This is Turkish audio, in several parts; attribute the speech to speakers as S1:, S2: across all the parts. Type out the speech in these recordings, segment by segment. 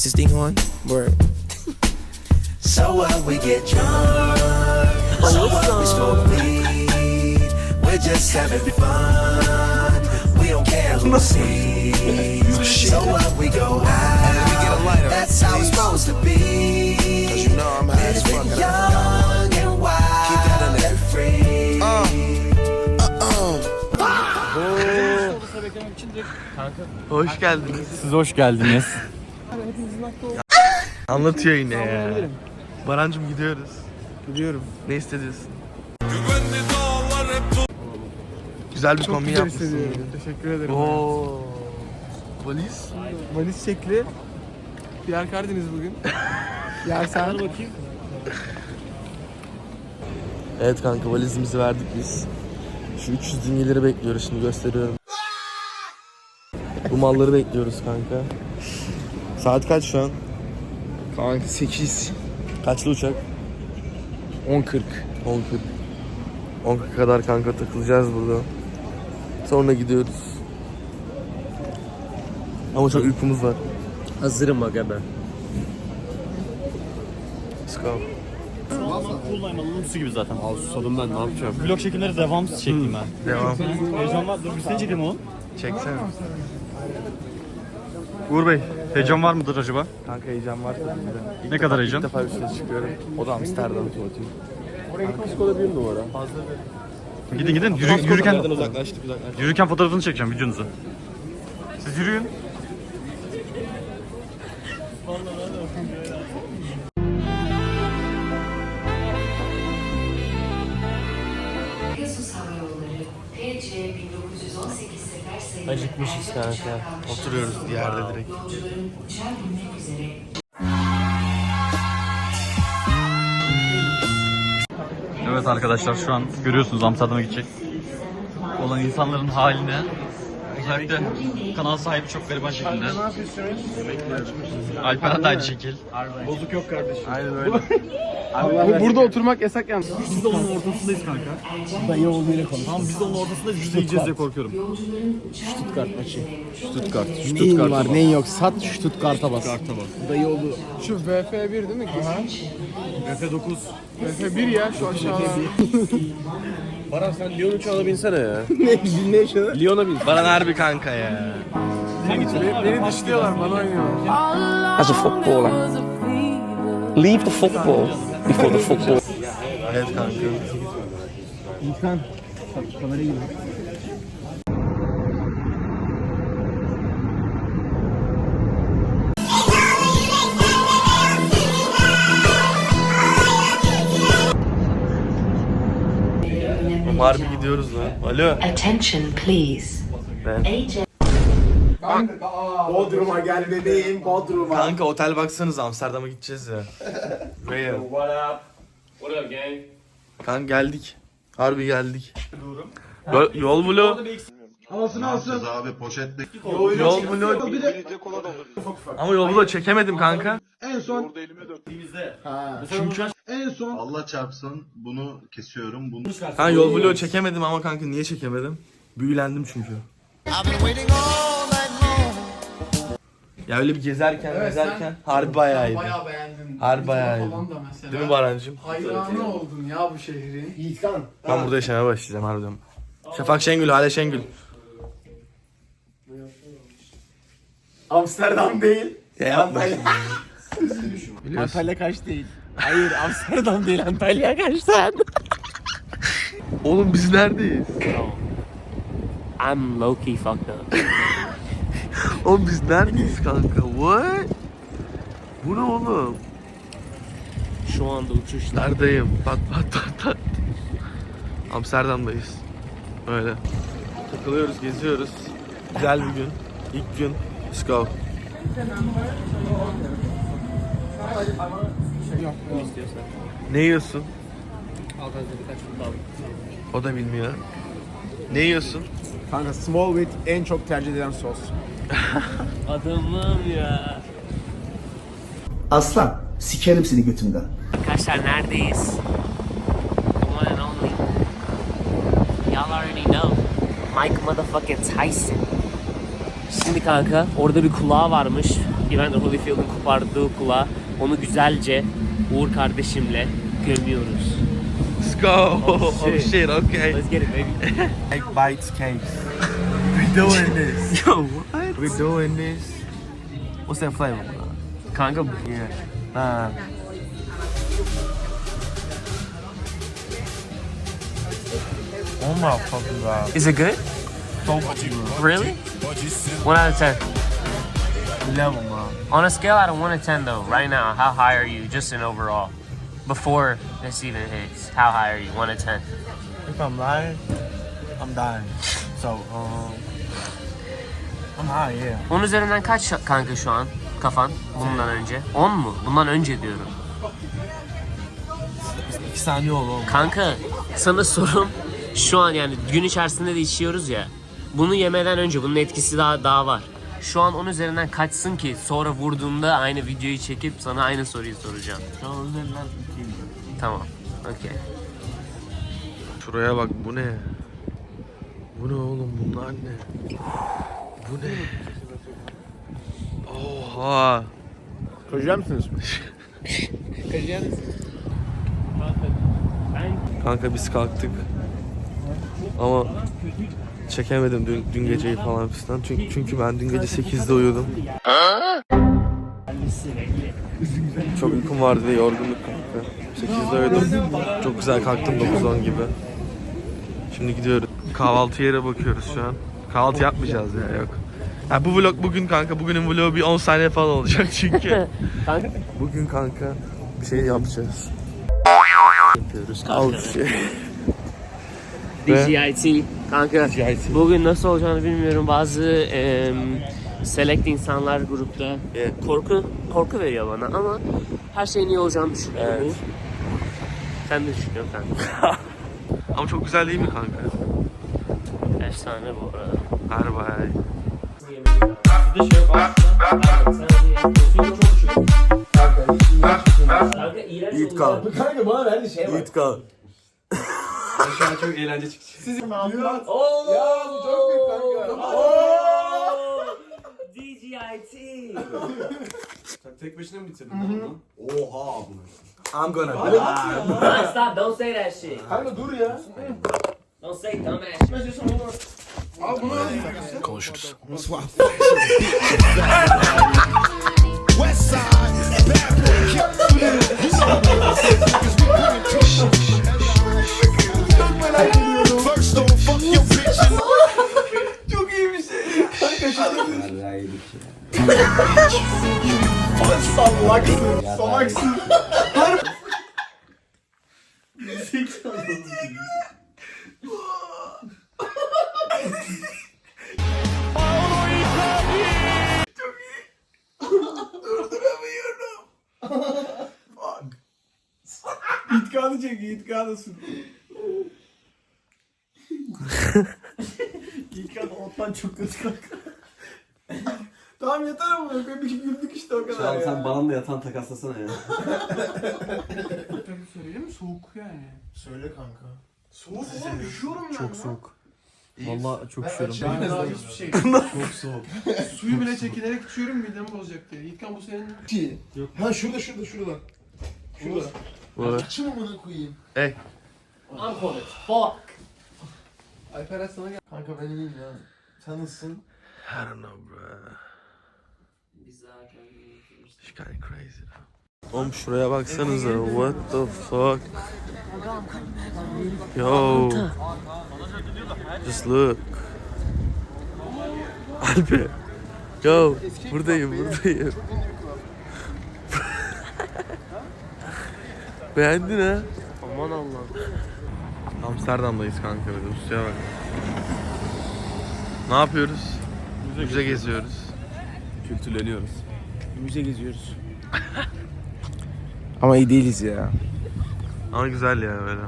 S1: Is this thing on? Word.
S2: So what we get drunk, so what we smoke weed, we're just having fun. We don't care who sees. So what we go out, that's how it's supposed to be.
S1: Cause you know I'm high as fuck.
S2: Young and wild and free.
S3: Hoş geldiniz.
S4: Siz hoş geldiniz.
S3: Anlatıyor yine ya. Barancım gidiyoruz. Gidiyorum. Ne hissediyorsun? Güzel bir kombi yapmışsın.
S5: Teşekkür ederim.
S3: Oo. Valiz.
S5: Valiz şekli. Diğer Karadeniz bugün. Yer sen.
S3: Evet kanka valizimizi verdik biz. Şu 300 dingeleri bekliyoruz şimdi gösteriyorum. Bu malları bekliyoruz kanka. Saat kaç şu an?
S5: Kanka 8.
S3: Kaçlı uçak?
S5: 10.40.
S3: 10.40. 10.40 kadar kanka takılacağız burada. Sonra gidiyoruz. Ama çok uykumuz var.
S4: Hazırım aga ben.
S3: Let's go.
S4: Kullanmalının su gibi zaten. Al susadım ben ne yapacağım? Vlog çekimleri devam çekeyim ben.
S3: Devam.
S4: Heyecan var. Dur bir seni çekeyim oğlum.
S3: Çeksene.
S4: Uğur Bey, heyecan var mıdır acaba?
S3: Kanka heyecan var tabii ki de. İlk
S4: Ne kadar heyecan?
S3: İlk defa üstüne çıkıyorum. O da Amsterdam tuvaleti.
S4: Gidin gidin. Yürü, yürürken,
S3: uzaklaştık uzaklaştık.
S4: yürürken fotoğrafını çekeceğim videonuzu. Siz yürüyün.
S6: Pegasus Hava Yolları TC 1918 sefer sayılı
S3: Acıkmışız kanka. Oturuyoruz yerde direkt.
S4: Evet arkadaşlar şu an görüyorsunuz Amsterdam'a gidecek olan insanların halini. Özellikle kanal sahibi çok gariban şekilde. Alperen de aynı şekil.
S5: Bozuk yok kardeşim.
S3: Aynen öyle.
S5: Bu, burada oturmak yasak yalnız.
S4: Biz de onun ortasındayız kanka. Dayı olduğuyla konuşuyoruz. Tamam biz de onun ortasındayız. Biz de yiyeceğiz diye korkuyorum.
S5: Stuttgart maçı. Stuttgart. Neyin var neyin yok sat Stuttgart'a bas. Stuttgart'a bas. Dayı oldu. Şu VF1 değil mi?
S4: F9.
S5: VF1 ya şu aşağıda.
S7: Baran sen Lyon uçağına binsene ya.
S5: ne? Ne yaşadı?
S7: Lyon'a bin.
S3: Baran harbi kanka ya.
S5: Beni dışlıyorlar bana oynuyorlar.
S1: As a footballer, leave the football before the football.
S3: Evet kanka. Oğlum harbi gidiyoruz lan. Alo.
S6: Attention please.
S3: Ben.
S6: AJ
S5: Bodrum'a gel bebeğim Bodrum'a.
S3: Kanka otel baksanız Amsterdam'a gideceğiz ya. Buraya.
S7: What up gang?
S3: Kanka geldik. Harbi geldik. Yol, yol vlog.
S8: abi poşetle.
S3: Yol vlog. Ama yol vlog çekemedim kanka.
S8: Allah çarpsın bunu kesiyorum. Bunu
S3: Kanka yol vlog çekemedim ama kanka niye çekemedim? Büyülendim çünkü. Ya öyle bir gezerken gezerken harbi bayağı iyiydi.
S5: Bayağı beğendim.
S3: Harbi bayağı iyiydi.
S5: da mesela.
S3: Değil mi Barancım?
S5: Hayranı oldum ya bu şehrin. Yiğitkan.
S3: Ben burada yaşamaya başlayacağım harbiden. Şafak Şengül, Hale Şengül.
S5: Amsterdam değil.
S3: Ya yapma.
S5: Antalya kaç değil. Hayır Amsterdam değil Antalya kaç sen?
S3: Oğlum biz neredeyiz?
S7: I'm low key fucked up.
S3: Oğlum biz neredeyiz kanka? What? Bu ne oğlum?
S7: Şu anda uçuşta.
S3: Neredeyim? Pat pat pat pat. Amsterdam'dayız. Öyle. Takılıyoruz, geziyoruz. Güzel bir gün. İlk gün. Let's go. Ne yiyorsun? O da bilmiyor. Ne yiyorsun?
S5: Kanka small with en çok tercih edilen sos.
S7: Adamım ya.
S9: Aslan, sikerim seni götünden.
S10: Arkadaşlar neredeyiz? The one and only. Y'all already know. Mike motherfucking Tyson. Şimdi kanka orada bir kulağı varmış. Evander Holyfield'ın kopardığı kulağı. Onu güzelce Uğur kardeşimle gömüyoruz.
S3: Let's go. Oh shit, okay.
S10: Let's get it baby.
S5: Egg bites cakes. We doing this.
S3: Yo, what?
S5: We doing this. What's that flavor?
S10: Kanka
S5: Yeah. Nah. Oh my fucking god.
S10: is it good?
S5: So fucking good.
S10: Really? 1 out of 10.
S5: 11 bro.
S10: On a scale out of 1 to 10 though, right now, how high are you just in overall? Before this even hits, how high are you? 1 to 10.
S5: If I'm lying, I'm dying. So, um, I'm high, yeah.
S10: 10 üzerinden kaç kanka şu an kafan bundan önce? 10 mu? Bundan önce diyorum.
S5: 2 saniye oldu oğlum.
S10: Kanka sana sorum şu an yani gün içerisinde de içiyoruz ya. Bunu yemeden önce bunun etkisi daha daha var. Şu an 10 üzerinden kaçsın ki sonra vurduğumda aynı videoyu çekip sana aynı soruyu soracağım.
S5: Şu an üzerinden 2
S10: Tamam. Okey.
S3: Şuraya bak bu ne? Bu ne oğlum bunlar ne? Bu ne? Oha.
S5: Koyacak mısınız?
S3: Kanka biz kalktık. Ama çekemedim dün, dün geceyi falan fistan. Çünkü, çünkü ben dün gece 8'de uyudum. Çok uykum vardı ve yorgunluk kanka. 8'de uyudum. Çok güzel kalktım 9-10 gibi. Şimdi gidiyoruz. Kahvaltı yere bakıyoruz şu an. Kahvaltı yapmayacağız ya yok. Ha, bu vlog bugün kanka. Bugünün vlogu bir 10 saniye falan olacak çünkü. Bugün kanka bir şey yapacağız.
S10: yapıyoruz.
S3: Ve-
S10: DJIT kanka
S3: DJIT.
S10: bugün nasıl olacağını bilmiyorum bazı em, select insanlar grupta e, korku korku veriyor bana ama her şeyin iyi olacağını düşünüyorum.
S3: Evet.
S10: Sen de düşünüyorsun kanka.
S3: Ama çok güzel değil mi kanka?
S10: Efsane bu arada.
S3: Hadi bay.
S10: Yiğit kal.
S5: Kanka bana verdi şey var.
S3: Yiğit kal.
S4: Şu an çok eğlence çıkacak.
S5: Ya bu çok büyük kanka.
S10: DJIT.
S7: Sen tek başına mı bitirdin lan?
S5: I'm gonna
S10: Nah, stop, don't say that shit.
S5: Kanka dur ya.
S10: Don't say dumb ass shit.
S3: Konuşuruz.
S5: Salaksın. İtkanı çek, itkanısın. İtkan ottan çok kötü kanka. tamam yeter ama bir güldük işte o kadar ya.
S7: Sen bana da yatan takaslasana ya.
S5: Söyleyeyim mi? Soğuk yani. Söyle kanka. Soğuk oğlum üşüyorum ben Çok soğuk.
S3: Vallahi çok
S5: Evet, benim daha hiçbir şey. Çok soğuk. Suyu bile çekinerek içiyorum midemi bozacak diye. İlkan bu senin... Ha şurada şurada şurada. Şurada. Açım amına koyayım.
S10: I'm cold as fuck.
S5: Alper sana gel. Kanka ben iyiyim ya. Sen nasılsın?
S3: I don't know bro. It's kind of crazy. Oğlum şuraya baksanıza. What the fuck? Yo. Just look. Alper. Yo. Buradayım buradayım. Beğendin ha?
S10: Aman Allah'ım.
S3: Amsterdam'dayız kanka Rusya'ya bak. Ne yapıyoruz? Müze geziyoruz.
S7: Kültürleniyoruz.
S5: Müze geziyoruz. Ama iyi değiliz ya.
S3: Ama güzel ya böyle.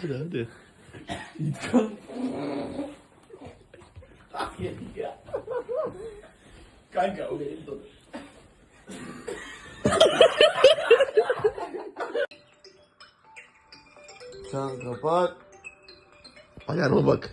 S3: Hadi hadi.
S5: Kanka bak. Ayarıma bak.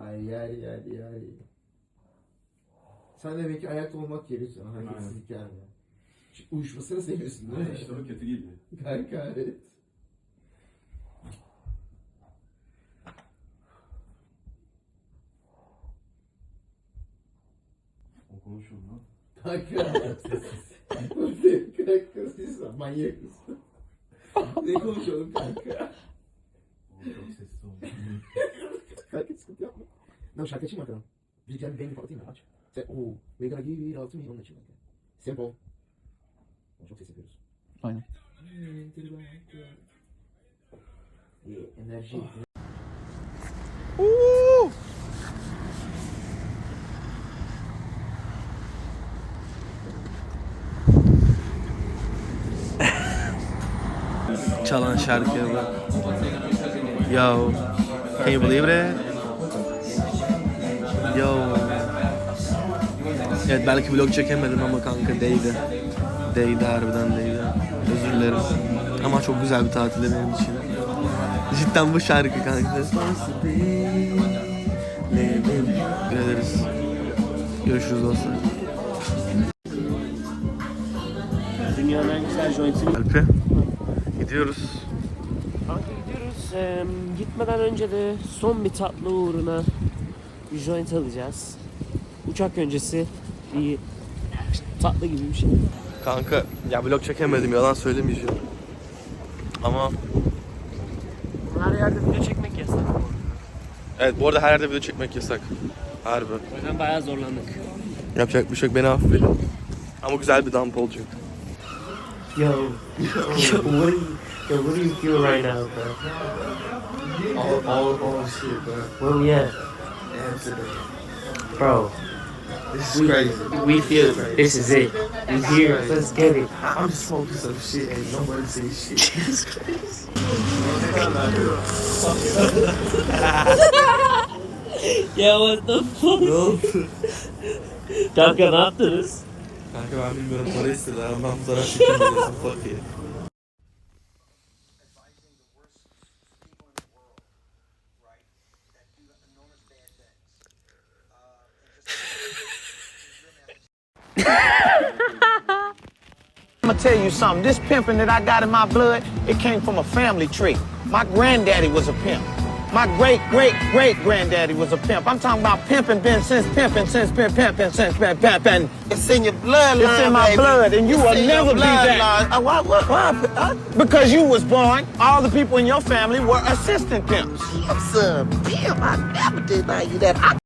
S5: Ay yer yer yer. Sen demek ki ayakta olmak gerekiyor. Hareketsizlik yani. Şu Uyuşmasını seviyorsun değil mi? İşte o kötü gibi. Kanka evet. O konuşuyor lan. Kanka. Kanka siz manyak mısın? ne konuşalım kanka? Çok sessiz oldu. kanka sıkıntı yapma. Ne şarkı açayım mı arkadan? Bir tane beğeni patlatayım mı? Aç. Sen ooo. We gotta give it all to me. Onun için kanka. Simple. Çok ses yapıyoruz.
S4: Aynen.
S5: İyi, enerji.
S3: Çalan şarkıya bak. Yo. Can you believe that? Yo. Evet belki vlog çekemedim ama kanka değdi. Değdi harbiden değdi. Özür dilerim. Ama çok güzel bir tatilde benim için. Cidden bu şarkı kanka. Ederiz. Görüşürüz dostlar.
S10: Dünyanın en güzel jointini
S3: Alpe. Gidiyoruz.
S10: Kanka gidiyoruz. Ee, gitmeden önce de son bir tatlı uğruna bir joint alacağız. Uçak öncesi bir tatlı gibi bir şey.
S3: Kanka ya vlog çekemedim yalan söylemeyeceğim. Ama
S10: Her yerde video çekmek yasak.
S3: evet bu arada her yerde video çekmek yasak. Harbi.
S10: O yüzden bayağı zorlandık.
S3: Yapacak bir şey yok beni affedin. Ama güzel bir dump olacak.
S10: Yo, yo, what yo, what do you feel right now, bro?
S5: All, all, all shit, bro.
S10: Well, yeah,
S5: Amsterdam.
S10: bro.
S5: This is crazy.
S10: We feel this is it. We here. Let's get it.
S5: I'm just smoking some shit and nobody say shit.
S10: Ya what the fuck? Kanka ne yaptınız?
S3: Kanka ben bilmiyorum para istediler ama ben fotoğraf çekemiyorsun fuck you.
S9: I'm gonna tell you something. This pimping that I got in my blood, it came from a family tree. My granddaddy was a pimp. My great great great granddaddy was a pimp. I'm talking about pimping, been since pimping, since been pimping, since been pimping.
S5: It's in your bloodline,
S9: It's in my
S5: baby.
S9: blood, and you
S5: It's
S9: will never be that.
S5: bloodline. Uh, why, what, why, uh,
S9: Because you was born, all the people in your family were assistant pimps.
S5: I'm son, pimp. I never did not you that. I